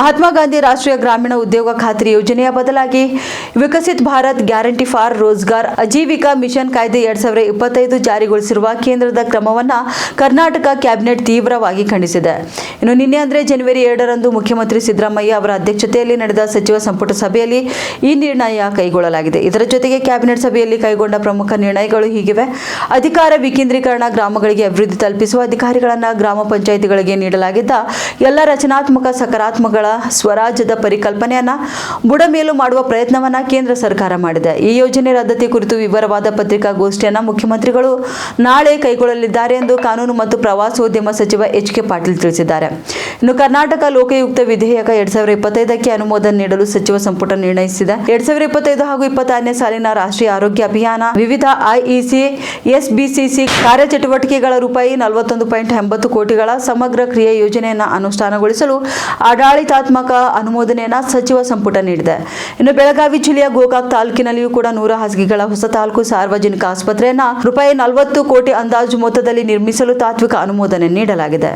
ಮಹಾತ್ಮ ಗಾಂಧಿ ರಾಷ್ಟ್ರೀಯ ಗ್ರಾಮೀಣ ಉದ್ಯೋಗ ಖಾತ್ರಿ ಯೋಜನೆಯ ಬದಲಾಗಿ Viksit Bharat guarantee for Rozgar Ajeevika mission ಕಾಯ್ದೆ ಎರಡ್ ಸಾವಿರದ ಇಪ್ಪತ್ತೈದು ಜಾರಿಗೊಳಿಸಿರುವ ಕೇಂದ್ರದ ಕ್ರಮವನ್ನು ಕರ್ನಾಟಕ ಕ್ಯಾಬಿನೆಟ್ ತೀವ್ರವಾಗಿ ಖಂಡಿಸಿದೆ. ಇನ್ನು ನಿನ್ನೆ ಅಂದರೆ ಜನವರಿ ಎರಡರಂದು ಮುಖ್ಯಮಂತ್ರಿ ಸಿದ್ದರಾಮಯ್ಯ ಅವರ ಅಧ್ಯಕ್ಷತೆಯಲ್ಲಿ ನಡೆದ ಸಚಿವ ಸಂಪುಟ ಸಭೆಯಲ್ಲಿ ಈ ನಿರ್ಣಯ ಕೈಗೊಳ್ಳಲಾಗಿದೆ. ಇದರ ಜೊತೆಗೆ ಕ್ಯಾಬಿನೆಟ್ ಸಭೆಯಲ್ಲಿ ಕೈಗೊಂಡ ಪ್ರಮುಖ ನಿರ್ಣಯಗಳು ಹೀಗಿವೆ. ಅಧಿಕಾರ ವಿಕೇಂದ್ರೀಕರಣ ಗ್ರಾಮಗಳಿಗೆ ಅಭಿವೃದ್ಧಿ ತಲುಪಿಸುವ ಅಧಿಕಾರಿಗಳನ್ನು ಗ್ರಾಮ ಪಂಚಾಯಿತಿಗಳಿಗೆ ನೀಡಲಾಗಿದ್ದ ಎಲ್ಲ ರಚನಾತ್ಮಕ, ಸಕಾರಾತ್ಮಕಗಳ ಸ್ವರಾಜ್ಯದ ಪರಿಕಲ್ಪನೆಯನ್ನ ಬುಡಮೇಲು ಮಾಡುವ ಪ್ರಯತ್ನವನ್ನ ಕೇಂದ್ರ ಸರ್ಕಾರ ಮಾಡಿದೆ. ಈ ಯೋಜನೆ ರದ್ದತಿ ಕುರಿತು ವಿವರವಾದ ಪತ್ರಿಕಾಗೋಷ್ಠಿಯನ್ನ ಮುಖ್ಯಮಂತ್ರಿಗಳು ನಾಳೆ ಕೈಗೊಳ್ಳಲಿದ್ದಾರೆ ಎಂದು ಕಾನೂನು ಮತ್ತು ಪ್ರವಾಸೋದ್ಯಮ ಸಚಿವ ಎಚ್ ಕೆ ಪಾಟೀಲ್ ತಿಳಿಸಿದ್ದಾರೆ. ಇನ್ನು ಕರ್ನಾಟಕ ಲೋಕಾಯುಕ್ತ ವಿಧೇಯಕ ಎರಡ್ ಸಾವಿರದ ಇಪ್ಪತ್ತೈದಕ್ಕೆ ಅನುಮೋದನೆ ನೀಡಲು ಸಚಿವ ಸಂಪುಟ ನಿರ್ಣಯಿಸಿದೆ. ಎರಡ್ ಸಾವಿರದ ಇಪ್ಪತ್ತೈದು ಹಾಗೂ ಇಪ್ಪತ್ತಾರನೇ ಸಾಲಿನ ರಾಷ್ಟ್ರೀಯ ಆರೋಗ್ಯ ಅಭಿಯಾನ, ವಿವಿಧ ಐಇಸಿ, ಎಸ್ಬಿಸಿಸಿ ಕಾರ್ಯಚಟುವಟಿಕೆಗಳ ರೂಪಾಯಿ ನಲವತ್ತೊಂದು ಪಾಯಿಂಟ್ ಎಂಬತ್ತು ಕೋಟಿಗಳ ಸಮಗ್ರ ಕ್ರಿಯೆ ಯೋಜನೆಯನ್ನು ಅನುಷ್ಠಾನಗೊಳಿಸಲು ಆಡಳಿತಾತ್ಮಕ ಅನುಮೋದನೆಯನ್ನ ಸಚಿವ ಸಂಪುಟ ನೀಡಿದೆ. ಇನ್ನು ಬೆಳಗಾವಿ ಜಿಲ್ಲೆಯ ಗೋಕಾಕ್ ತಾಲೂಕಿನಲ್ಲಿಯೂ ಕೂಡ ನೂರ ಹಾಸಿಗೆಗಳ ಹೊಸ ತಾಲೂಕು ಸಾರ್ವಜನಿಕ ಆಸ್ಪತ್ರೆಯನ್ನ ರೂಪಾಯಿ ನಲವತ್ತು ಕೋಟಿ ಅಂದಾಜು ಮೊತ್ತದಲ್ಲಿ ನಿರ್ಮಿಸಲು ತಾತ್ವಿಕ ಅನುಮೋದನೆ ನೀಡಲಾಗಿದೆ.